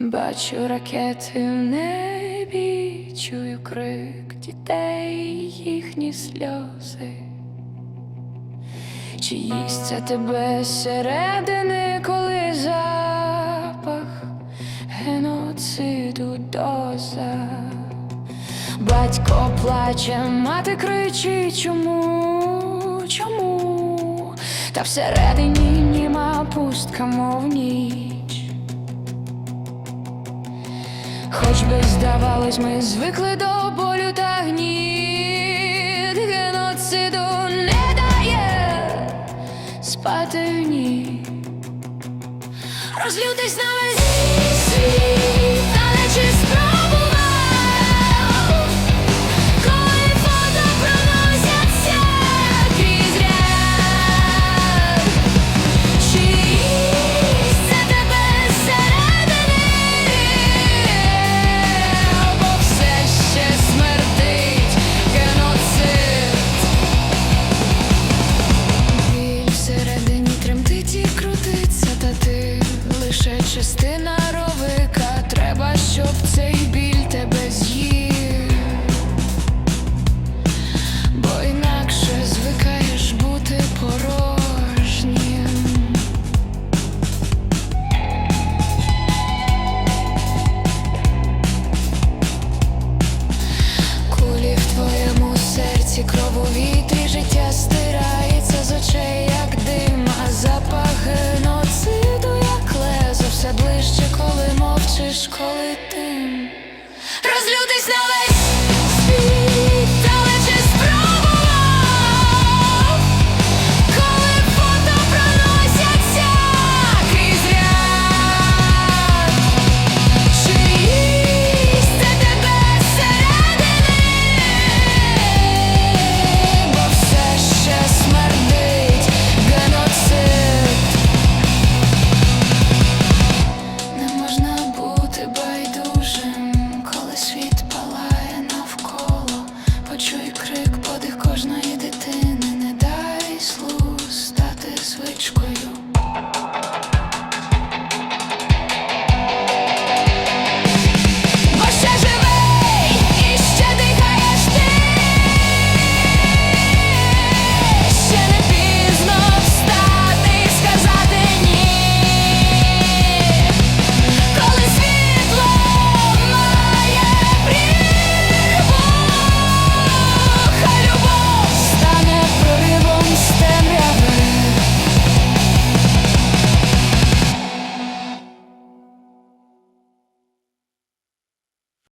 Бачу ракети в небі, чую крик дітей, їхні сльози. Чи це тебе зсередини, коли запах геноциду доза? Батько плаче, мати кричить, чому, чому? Та всередині німа пустка, мов ніч. Хоч би здавалось, ми звикли до болю та гніт Геноциду не дає спати в ні Розлютись на весь світ, частина ровика. Треба, щоб цей біль тебе з'їв, бо інакше звикаєш бути порожнім. Кулі в твоєму серці, кров у вітрі, життя стирається з очей, як дим, а запах геноциду,